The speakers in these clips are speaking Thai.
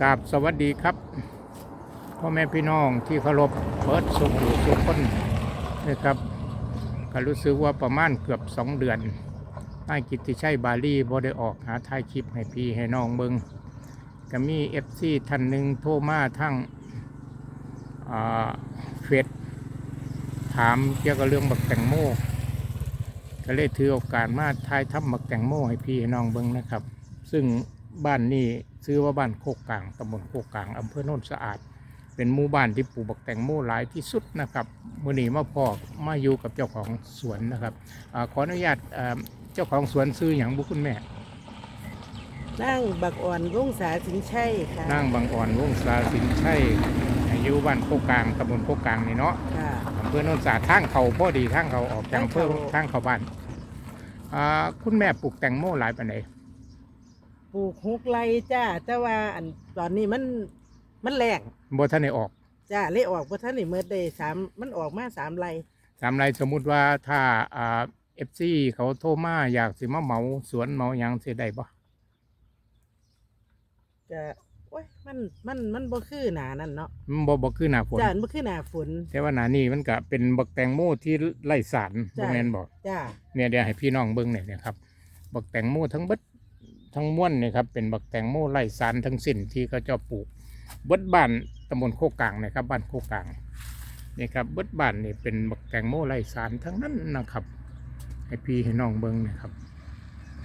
กราบสวัสดีครับพ่อแม่พี่น้องที่เคารพเปิดสุขอยู่ทุกคนนะครับก็รู้สึกว่าประมาณเกือบสองเดือนนายกิติชัยบาลีบ่ได้ออกหาถ่ายคลิปให้พี่ให้น้องเบิงก็มีเอฟซีท่านหนึ่งโทรมาทั้งอ่าเฟซถามเกี่ยวกับเรื่องบักแตงโมก็เลยถือโอกาสมาทายทำบักแตงโมให้พี่ให้น้องเบิงนะครับ ซึ่ง บ้านนี้ซื้อว่าบ้านโคกกลางตำบลโคกกลางอำเภอโนนสะอาด เป็นหมู่บ้านที่ปลูกบักแตงโมหลายที่สุดนะครับมื่อนี้มาพอกมาอยู่กับเจ้าของสวนนะครับอาขออนุญาตอ่าเจ้าของสวนซื้ออย่างบุคุณแม่นั่งบักอ่อนรุ่งสาสินชัยค่ะนั่งบางอ่อนวงศาสินชัยอายุบ้านโคกกลางตำบลโคกกลางนี่เนาะ ค่ะ อำเภอโนนสะอาดทางเขาพอดีทางเขาออกจากอำเภอทางเขาทางเขาบ้านอ่าคุณแม่ปลูกแตงโมหลายปานไหน ปลูกฮุกไรจ้าแต่ว่าอันตอนนี้มันมันแรงบ่ท่านได้ออกจ้าเลยออกเพราะท่านนี่เมื่อได้สามมันออกมาสามไรสามไรสมมุติว่าถ้าอ่าเอฟซีเขาโทรมาอยากสิมาเหมาสวนเหมาหยังสิได้บ่จะโอ้ยมันมันมันบ่คือหนานั่นเนาะมันบ่บ่คือหน้าฝนจ้ามันบ่คือหนาฝน แต่ว่าหนานี่มันก็เป็นบักแตงโมที่ไร้สารใช่บ่แม่นบ่จ้าเนี่ยเดี๋ยวให้พี่น้องเบิ่งเนี่ยนะครับ บักแตงโมทั้งเบิด ทั้งม้วนเนี่ยครับเป็นบักแตงโมไร้สารทั้งสิ้นที่เขาเจ้าปลูกบดบ้านตำบลโคกกลางนะครับบ้านโคกกลางนี่ครับบดบ้านนี่เป็นบักแตงโมไร้สารทั้งนั้นนะครับให้พี่ให้น้องเบิ่งนะครับ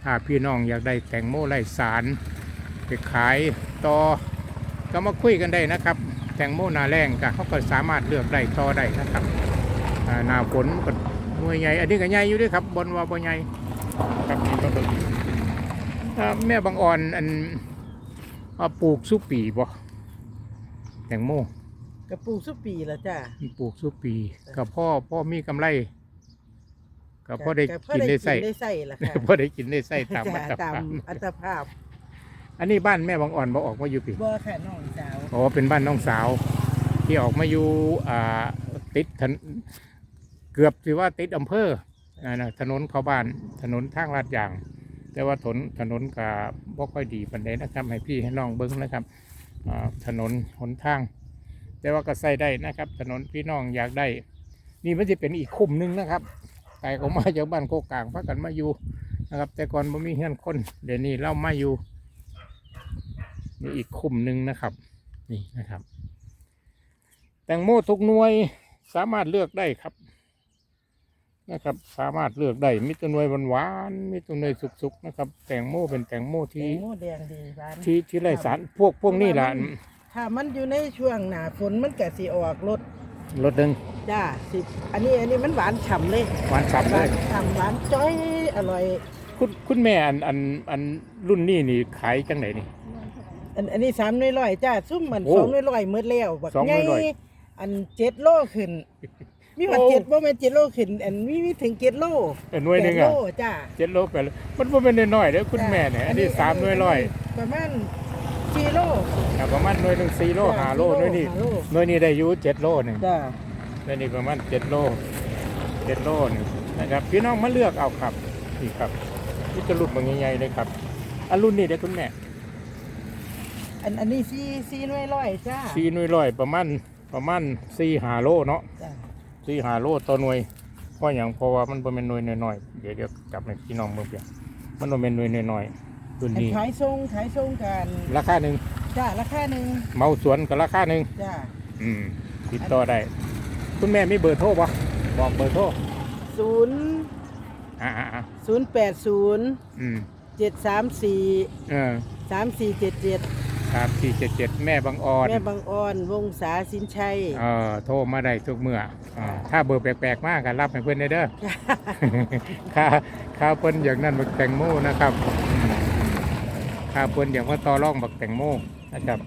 ถ้าพี่น้องอยากได้แตงโมไร้สารไปขายต่อก็มาคุยกันได้นะครับ แตงโมนาแรงก็เขาก็สามารถเลือกได้ต่อได้นะครับนาฝนมันก็หน่วยใหญ่อันนี้ก็ใหญ่อยู่ด้วยครับบนว่าบ่ใหญ่ครับนี่ก็เป็น แม่บางอ่อนอันเอาปลูกสุปีบ่แตงโมกระปลูกสุปีละจ้าปลูกสุปีกับพ่อพ่อมีกำไรกับพ่อได้กินได้ใส่ได้ใส่ละค่ะพ่อได้กินได้ใส่ตามมาตรจ้าตามฐานอัตภาพ อันนี้บ้านแม่บางอ่อนบ่ออกมาอยู่ปีบ่ค่ะน้องสาวอ๋อเป็นบ้านน้องสาว ที่ออกมาอยู่อ่าติดถนเกือบสิว่าติดอำเภออ่านะถนนเข้าบ้านถนนทางลาดยาง แต่ว่าถนนถนนก็บ่ค่อยดีปานใดนะครับ ให้พี่ให้น้องเบิ้งนะครับถนนหนทาง แต่ว่าก็ใส่ได้นะครับ ถนนพี่น้องอยากได้ นี่มันจะเป็นอีกคุ้มหนึงนะครับไก่เขามาจากบ้านโคกกลางพักกันมาอยู่นะครับ แต่ก่อนบ่มีเฮือนคนเดี๋ยวนี้เรามาอยู่นี่อีกคุ้มหนึงนะครับ นี่นะครับ แตงโมทุกหน่วยสามารถเลือกได้ครับ นะครับ สามารถเลือกได้มีแตัวหน่วยหวานๆมีแตัวหน่วยสุกๆนะครับ แตงโมเป็นแตงโมแตที่งโมแดงดีบ้านที่ที่ไร้สารพวกพวกนี้ล่ะถ้ามันอยู่ในช่วงหนาฝนมันก็สิออกรสรสหนึ่งจ้าสิอันนี้อันนี้มันหวานฉ่ำเลยหวานสับหเลวายนฉ่ำหวานจ้อยอร่อย คุณคุณแม่อันอันอันรุ่นนี้นี่ขายจังไหนนี่ อันอันนี้สามหน่วยร้อยจ้าซุ่มมันโอ้สองหน่วยร้อยหมืดแล้วบักสองหน่วยร้อยใหญ่อันเจ็ดโลขึ้น มีว่าโอ้เจ็ดบ่แม่นเจ็ดโลขึ้นอันมีมีถึงเจ็ดโลเป็นหน่วยหนึ่งแปดอะโลจ้า เจ็ดโลแปดโลมันบ่เป็นน้อยๆเด้อคุณแม่เนี่ยอันนี้สามหน่วยร้อยประมาณสี่โล อะประมาณหน่วยหนึ่งสี่โลจ้ะห้าโลหน่วยนี้ห้าโล หน่วยนี้ได้อยู่เจ็ดโลหนึ่ง จ้าหน่วยนี้ประมาณเจ็ดโลเจ็ดโลหนึ่งนะครับพี่น้องมาเลือกเอาครับนี่ครับนี่จะรุ่นบางใหญ่ๆเลยครับอันรุ่นนี้เด้อคุณแม่อันอันนี้สี่สี่หน่วยร้อยจ้า สี่หน่วยร้อยประมาณประมาณสี่ห้าโลเนาะจ้า สี่ห้าโลต่อหน่วยเพราะอย่างเพราะว่ามันเป็นหน่วยน้อยๆเดี๋ยวเดี๋ยวจับในพี่น้องเมืองเปียมันบ่เป็นหน่วยน้อยๆรุ่นอันนี้ขายทรงขายทรงกันราคาหนึ่งจ้าราคาหนึ่งเมาสวนกับราคาหนึ่งจ้าอืมติดต่อได้ คุณแม่มีเบอร์โทรปะบอกเบอร์โทรศูนย์อ่าอ่าอ่าศูนย์แปดศูนย์อืมเจ็ดสามสี่เออสามสี่เจ็ดเจ็ด สามสี่เจ็ดเจ็ดแม่บางออนแม่บางอ่อน วงศาสินชัยเออโทรมาได้ทุกเมื่ออ่าถ้าเบอร์แปลกๆมากก็รับให้เพื่อนได้เด้อค่าค่าเพิ่นอย่างนั้นบักแตงโมนะครับอืมค่าเพิ่นอย่างว่าต่อร่องบักแตงโมนะครับ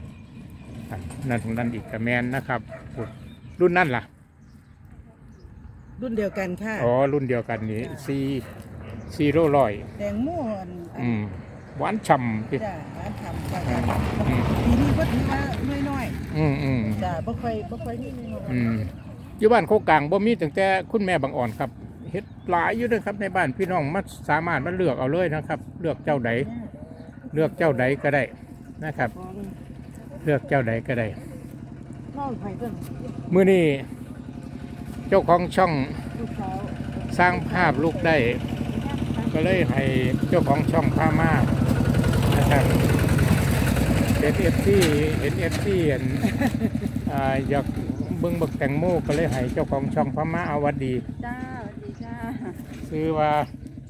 อะนั่นของนั่นอีกกระแมนนะครับพูดรุ่นนั่นล่ะ รุ่นเดียวกันค่ะ อ๋อรุ่นเดียวกันนี้ซีซีโร่ลอย แตงโมอันอันอืม หวานฉ่ำพี่จ้าร้านทำจ้าอืมปีนี้ก็ถือว่าน้อยอืมอืมๆจ้าบ่ค่อยบ่ค่อยมีน้อยอืมอยู่บ้านโคกกลางบ่มีตั้งแต่คุณแม่บางอ่อนครับเฮ็ดหลายอยู่เด้วยครับ ในบ้านพี่น้องมาสามารถมาเลือกเอาเลยนะครับ เลือกเจ้าใดๆเลือกเจ้าใดก็ได้นะครับ ของเลือกเจ้าใดก็ได้ น้องไผ่เพิ่นมื้อนี้เจ้าของช่อง ลูกสาวสร้างภาพลูกได้ ก็เลยให้เจ้าของช่องพามานะ ครับเห็นเอฟซีเห็นเอฟซีเห็นอ่าอยากเบิ่งบักแตงโมก็เลยให้เจ้าของช่องพามาเอาหวัดดีจ้าสวัสดีจ้าซื้อว่า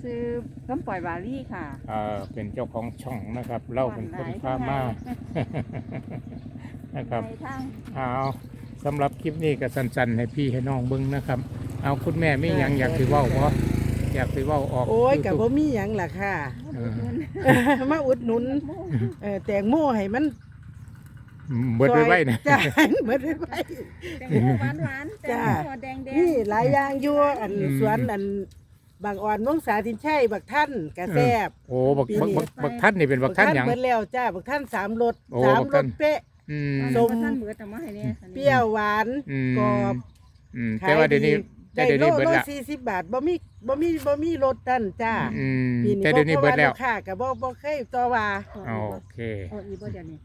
ซื้อคำปล่อยบาลี่ค่ะอ่าเป็นเจ้าของช่องนะครับเราเป็นคนพามานะครับไปทางเอาสำหรับคลิปนี้ก็สั้นๆ ให้พี่ให้น้องเบิ่งนะครับ เอาคุณแม่ไม่ยังอยากสิเว้าบ่ อยากสิเว้าออกโอ้ยกับ YouTube บ่มีหยังล่ะค่ะ เออมาอุดหนุนเออแตงโมให้มันเบิดไว้ไว้นะ จ้าเบิดไว้ไว้ แตงโมหวานหวานๆแตงจ้าโมแดงแดงนี่หลายอย่างอยู่อันอืม สวนอันบางอ่อนวงศาทินชัยบักท่านกระแซบ โอ้บักปีบักนี้บักบักท่านนี่เป็นบักท่านหยัง เบิดแล้วจ้าบักท่านสามรสโอ้สามบักรท่านสเป๊ะ อืมอันส้นี้มท่านเหมือนแต่มาให้เนี่ยอันนี้เปรี้ยวหวานอืม กรอบ อืมแต่ว่าเดี๋ยวนี้ แต่ได้เดี๋ยวโลนี้เบิดโลละสี่สิบบาทบ่มีบ่มีบ่มีรสนั่นจ้าอืมปีแต่เดี๋ยวนี้เบิดแล้ว ค่ะก็บ่บ่เคยต่อว่า โอเคโอ้อีบ่เดี๋ยวนี้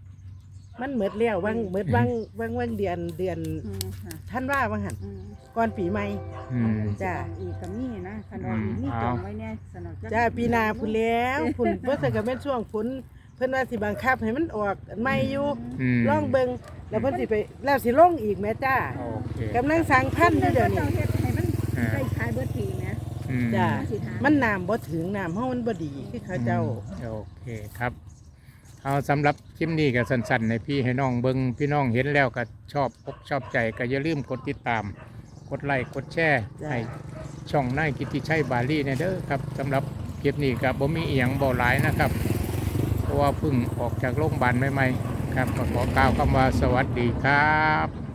มันเหมือดแล้ววังเหมือดวังวังวังเดือนเดือนอืมค่ะท่านว่าวังหันอืมก่อนปีใหม่ อืม จ้าอีกกับมีนะคันว่าอีกมีจองไว้เนี่ยสนอจ้าปีหนาพุ่นแล้วพุ่น เพิ่นก็แม่นช่วงฝนเพิ่นว่าสิบังคับให้มันออกใหม่อยู่อืมลองเบิ่งแล้วเพิ่นสิไปแล้วสิลงอีกแม่จ้าโอเคกำลังสั่งพันธุ์อยู่เดี๋ยวนี้เฮ็ด ให้มันอ่าได้ขายเบิดปีนะอืมจ้าสิทามันน้ำบ่ถึงน้ำเฮามันบ่ดีคือเขาเจ้าโอเคครับ เอาสำหรับคลิปนี้ก็สั้นๆให้พี่ให้น้องเบิงพี่น้องเห็นแล้วก็ชอบอกชอบใจก็อย่าลืมกดติดตาม กดไลค์กดแชร์จ้ะ ให้ช่องนายกิติชัยบาลีเนี่ยเด้อครับสำหรับคลิปนี้ก็บ่มีเอียงบ่หลายนะครับ เพราะว่าเพิ่งออกจากโรงพยาบาลใหม่ๆครับก็ขอกล่าวคำว่าสวัสดีครับ